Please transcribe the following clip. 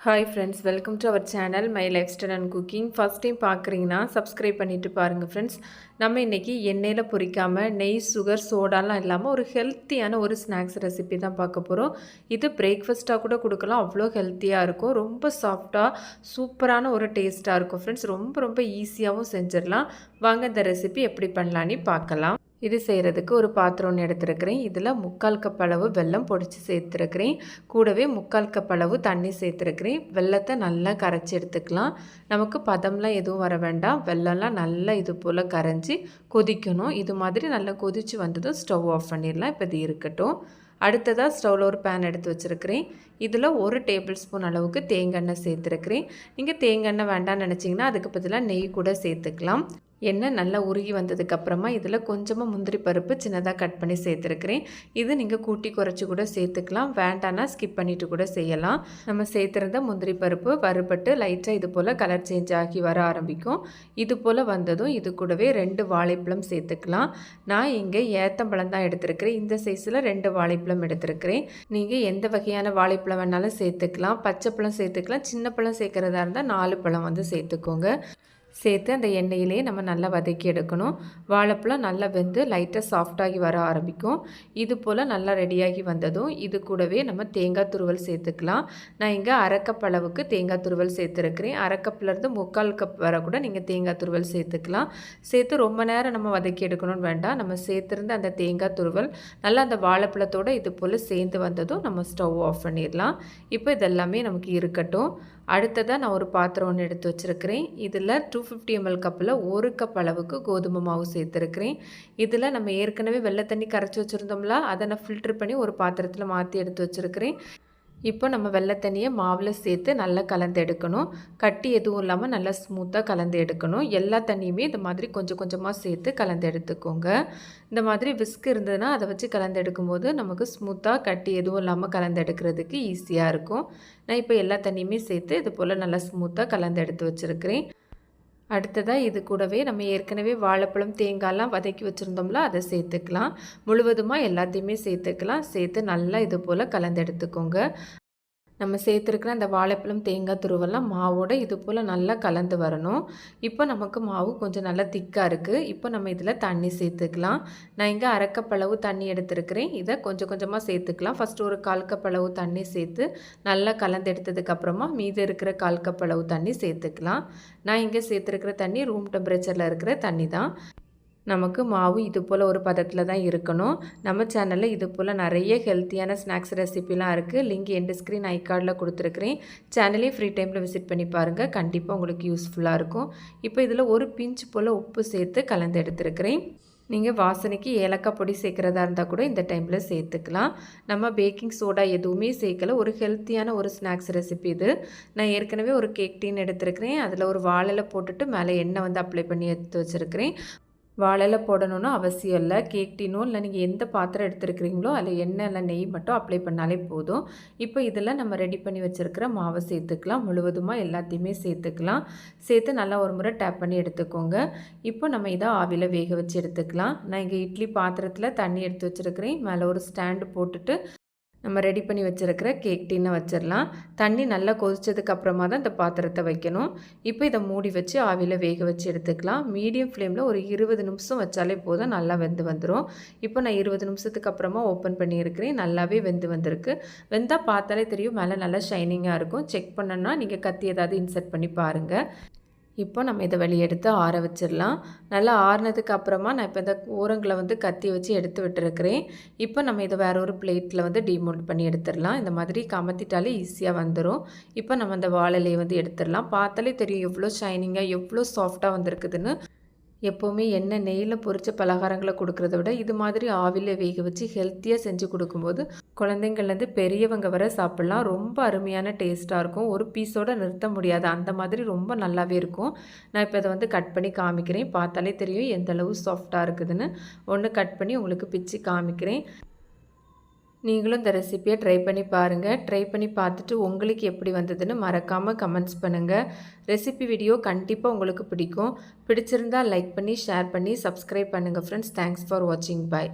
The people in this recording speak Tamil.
Hi friends welcome to our channel my lifestyle and cooking first time பார்க்குறீங்கன்னா சப்ஸ்கிரைப் பண்ணிவிட்டு பாருங்கள் ஃப்ரெண்ட்ஸ் நம்ம இன்றைக்கி எண்ணெயில் பொறிக்காமல் நெய் சுகர் சோடாலாம் இல்லாமல் ஒரு ஹெல்த்தியான ஒரு ஸ்நாக்ஸ் ரெசிபி தான் பார்க்க போகிறோம் இது பிரேக்ஃபாஸ்ட்டாக கூட கொடுக்கலாம். அவ்வளோ ஹெல்த்தியாக இருக்கும். ரொம்ப சாஃப்டாக சூப்பரான ஒரு டேஸ்ட்டாக இருக்கும் ஃப்ரெண்ட்ஸ் ரொம்ப ரொம்ப ஈஸியாகவும் செஞ்சிடலாம். வாங்க இந்த ரெசிபி எப்படி பண்ணலான்னு பார்க்கலாம். இது செய்கிறதுக்கு ஒரு பாத்திரம் ஒன்று எடுத்துருக்கிறேன். இதில் முக்கால் கப் அளவு வெல்லம் பொடிச்சு சேர்த்துருக்கிறேன். கூடவே முக்கால் கப் அளவு தண்ணி சேர்த்துருக்கிறேன். வெள்ளத்தை நல்லா கரைச்சி எடுத்துக்கலாம். நமக்கு பதம்லாம் எதுவும் வர வேண்டாம். வெள்ளம்லாம் நல்லா இது போல் கரைஞ்சி கொதிக்கணும். இது மாதிரி நல்லா கொதித்து வந்ததும் ஸ்டவ் ஆஃப் பண்ணிடலாம். இப்போ இது இருக்கட்டும். அடுத்ததாக ஸ்டவ்வில் ஒரு பேன் எடுத்து வச்சுருக்கிறேன். இதில் ஒரு டேபிள் ஸ்பூன் அளவுக்கு தேங்காய் எண்ணெய் சேர்த்துருக்கிறேன். நீங்கள் தேங்காய் எண்ணெய் வேண்டாம்னு நினச்சிங்கன்னா அதுக்கு பதிலாக நெய் கூட சேர்த்துக்கலாம். எண்ணெய் நல்லா உருகி வந்ததுக்கப்புறமா இதில் கொஞ்சமாக முந்திரி பருப்பு சின்னதாக கட் பண்ணி சேர்த்துருக்கிறேன். இது நீங்கள் கூட்டி குறைச்சி கூட சேர்த்துக்கலாம். வேண்டானா ஸ்கிப் பண்ணிவிட்டு கூட செய்யலாம். நம்ம சேர்த்துருந்த முந்திரி பருப்பு வறுபட்டு லைட்டாக இது போல் கலர் சேஞ்ச் ஆகி வர ஆரம்பிக்கும். இது போல் வந்ததும் இது கூடவே ரெண்டு வாழைப்பழம் சேர்த்துக்கலாம். நான் இங்கே ஏத்தம்பழம் தான் எடுத்துருக்கிறேன். இந்த சைஸில் ரெண்டு வாழைப்பழம் எடுத்துருக்கிறேன். நீங்கள் எந்த வகையான வாழைப்பழம் வேணாலும் சேர்த்துக்கலாம். பச்சை பழம் சேர்த்துக்கலாம். சின்ன பழம் சேர்க்குறதா இருந்தால் நாலு பழம் வந்து சேர்த்துக்கோங்க. சேர்த்து அந்த எண்ணெயிலே நம்ம நல்லா வதக்கி எடுக்கணும். வாழைப்பழம் நல்லா வெந்து லைட்டாக சாஃப்டாகி வர ஆரம்பிக்கும். இது போல் நல்லா ரெடியாகி வந்ததும் இது கூடவே நம்ம தேங்காய் துருவல் சேர்த்துக்கலாம். நான் இங்கே அரைக்கப் அளவுக்கு தேங்காய் துருவல் சேர்த்துருக்கிறேன். அரைக்கப்லேருந்து முக்கால் கப் வர கூட நீங்கள் தேங்காய் துருவல் சேர்த்துக்கலாம். சேர்த்து ரொம்ப நேரம் நம்ம வதக்கி எடுக்கணும்னு வேண்டாம். நம்ம சேர்த்துருந்த அந்த தேங்காய் துருவல் நல்லா அந்த வாழைப்பழத்தோடு இது போல் சேர்ந்து வந்ததும் நம்ம ஸ்டவ் ஆஃப் பண்ணிடலாம். இப்போ இதெல்லாமே நமக்கு இருக்கட்டும். அடுத்ததாக நான் ஒரு பாத்திரம் ஒன்று எடுத்து வச்சுருக்கிறேன். இதில் டூ ஃபிஃப்டி எம்எல் கப்பில் ஒரு கப் அளவுக்கு கோதுமை மாவு சேர்த்துருக்கிறேன். இதில் நம்ம ஏற்கனவே வெள்ளை தண்ணி கரைச்சி வச்சுருந்தோம்ல அதை நான் ஃபில்ட்ரு பண்ணி ஒரு பாத்திரத்தில் மாற்றி எடுத்து வச்சுருக்கிறேன். இப்போ நம்ம வெள்ளை தண்ணியை மாவில் சேர்த்து நல்லா கலந்து எடுக்கணும். கட்டி எதுவும் இல்லாமல் நல்லா ஸ்மூத்தாக கலந்து எடுக்கணும். எல்லா தண்ணியுமே இந்த மாதிரி கொஞ்சம் கொஞ்சமாக சேர்த்து கலந்து எடுத்துக்கோங்க. இந்த மாதிரி விஸ்க் இருந்ததுன்னா அதை வச்சு கலந்து எடுக்கும்போது நமக்கு ஸ்மூத்தாக கட்டி எதுவும் இல்லாமல் கலந்து எடுக்கிறதுக்கு ஈஸியாக இருக்கும். நான் இப்போ எல்லா தண்ணியுமே சேர்த்து இது போல் நல்லா ஸ்மூத்தாக கலந்து எடுத்து வச்சுருக்கிறேன். அடுத்ததாக இது கூடவே நம்ம ஏற்கனவே வாழைப்பழம் தேங்காய்லாம் வதக்கி வச்சுருந்தோம்ல அதை சேர்த்துக்கலாம். முழுவதுமாக எல்லாத்தையுமே சேர்த்துக்கலாம். சேர்த்து நல்லா இது போல் கலந்து எடுத்துக்கோங்க. நம்ம சேர்த்துருக்கிற அந்த வாழைப்பழம் தேங்காய் துருவெல்லாம் மாவோட இது போல் நல்லா கலந்து வரணும். இப்போ நமக்கு மாவு கொஞ்சம் நல்லா திக்காக இருக்குது இப்போ நம்ம இதில் தண்ணி சேர்த்துக்கலாம். நான் இங்கே அரைக்கப்பளவு தண்ணி எடுத்துருக்கிறேன். இதை கொஞ்சம் கொஞ்சமாக சேர்த்துக்கலாம். ஃபஸ்ட்டு ஒரு கால்கப்பளவு தண்ணி சேர்த்து நல்லா கலந்து எடுத்ததுக்கப்புறமா மீது இருக்கிற கால்கப்பளவு தண்ணி சேர்த்துக்கலாம். நான் இங்கே சேர்த்துருக்கிற தண்ணி ரூம் டெம்பரேச்சரில் இருக்கிற தண்ணி தான். நமக்கு மாவு இது போல் ஒரு பதத்தில் தான் இருக்கணும். நம்ம சேனலில் இது போல் நிறைய ஹெல்த்தியான ஸ்நாக்ஸ் ரெசிபிலாம் இருக்குது லிங்க் எண்டு ஸ்க்ரீன் ஐ கார்டில் கொடுத்துருக்குறேன். சேனலே ஃப்ரீ டைமில் விசிட் பண்ணி பாருங்கள் கண்டிப்பாக உங்களுக்கு யூஸ்ஃபுல்லாக இருக்கும். இப்போ இதில் ஒரு பிஞ்ச் போல் உப்பு சேர்த்து கலந்து எடுத்துருக்கிறேன். நீங்கள் வாசனைக்கு ஏலக்காய் பொடி சேர்க்குறதா இருந்தால் கூட இந்த டைமில் சேர்த்துக்கலாம். நம்ம பேக்கிங் சோடா எதுவுமே சேர்க்கல. ஒரு ஹெல்த்தியான ஒரு ஸ்நாக்ஸ் ரெசிபி இது. நான் ஏற்கனவே ஒரு கேக் டீன் எடுத்துருக்கிறேன். அதில் ஒரு வாழையில் போட்டுட்டு மேலே எண்ணெய் வந்து அப்ளை பண்ணி எடுத்து வச்சுருக்கிறேன். வாழையில் போடணும்னு அவசியம் இல்லை. கேக் டீனோ இல்லை நீங்கள் எந்த பாத்திரம் எடுத்துருக்கிறீங்களோ அதில் எண்ணெய் இல்லை நெய் மட்டும் அப்ளை பண்ணாலே போதும். இப்போ இதில் நம்ம ரெடி பண்ணி வச்சுருக்கிற மாவை சேர்த்துக்கலாம். முழுவதுமாக எல்லாத்தையுமே சேர்த்துக்கலாம். சேர்த்து நல்லா ஒரு முறை டேப் பண்ணி எடுத்துக்கோங்க. இப்போ நம்ம இதை ஆவியில் வேக வச்சு எடுத்துக்கலாம். நான் இங்கே இட்லி பாத்திரத்தில் தண்ணி எடுத்து வச்சுருக்கிறேன். மேலே ஒரு ஸ்டாண்டு போட்டுட்டு நம்ம ரெடி பண்ணி வச்சுருக்கிற கேக் டீனை வச்சிடலாம் தண்ணி நல்லா கொதிச்சதுக்கு அப்புறமா தான் இந்த பாத்திரத்தை வைக்கணும். இப்போ இதை மூடி வச்சு ஆவியில் வேக வச்சு எடுத்துக்கலாம். மீடியம் ஃப்ளேமில் ஒரு இருபது நிமிஷம் வச்சாலே போதும் நல்லா வெந்து வந்துடும் இப்போ நான் இருபது நிமிஷத்துக்கு அப்புறமா ஓப்பன் பண்ணியிருக்கிறேன். நல்லாவே வெந்து வந்திருக்கு. வெந்தால் பார்த்தாலே தெரியும் மேலே நல்லா ஷைனிங்காக இருக்கும். செக் பண்ணோன்னா நீங்கள் கத்தி ஏதாவது இன்சர்ட் பண்ணி பாருங்கள் இப்போ நம்ம இதை வெளியெடுத்து ஆற வச்சிடலாம். நல்லா ஆறுனதுக்கு அப்புறமா நான் இப்போ இந்த ஓரங்களை வந்து கத்தி வச்சு எடுத்து விட்டுருக்கிறேன். இப்போ நம்ம இதை வேற ஒரு பிளேட்டில் வந்து டிமோல்ட் பண்ணி எடுத்துடலாம். இந்த மாதிரி கமத்திட்டாலே ஈஸியாக வந்துடும் இப்போ நம்ம அந்த வாழலையை வந்து எடுத்துடலாம். பார்த்தாலே தெரியும் எவ்வளோ ஷைனிங்காக எவ்வளோ சாஃப்டாக வந்திருக்குதுன்னு. எப்போவுமே எண்ணெய் நெய்யில் பொரித்த பலகாரங்களை கொடுக்குறத விட இது மாதிரி ஆவில வேக வச்சு ஹெல்த்தியாக செஞ்சு கொடுக்கும்போது குழந்தைங்கள்லேருந்து பெரியவங்க வர சாப்பிட்லாம். ரொம்ப அருமையான டேஸ்ட்டாக இருக்கும். ஒரு பீஸோடு நிறுத்த முடியாது. அந்த மாதிரி ரொம்ப நல்லாவே இருக்கும். நான் இப்போ அதை வந்து கட் பண்ணி காமிக்கிறேன். பார்த்தாலே தெரியும் எந்த அளவு சாஃப்டாக இருக்குதுன்னு. ஒன்று கட் பண்ணி உங்களுக்கு பிச்சு காமிக்கிறேன். நீங்களும் இந்த ரெசிப்பியை ட்ரை பண்ணி பாருங்கள் ட்ரை பண்ணி பார்த்துட்டு உங்களுக்கு எப்படி வந்ததுன்னு மறக்காமல் கமெண்ட்ஸ் பண்ணுங்கள் ரெசிபி வீடியோ கண்டிப்பாக உங்களுக்கு பிடிக்கும். பிடிச்சிருந்தால் லைக் பண்ணி ஷேர் பண்ணி சப்ஸ்கிரைப் பண்ணுங்கள் ஃப்ரெண்ட்ஸ் தேங்க்ஸ் ஃபார் வாட்சிங் பாய்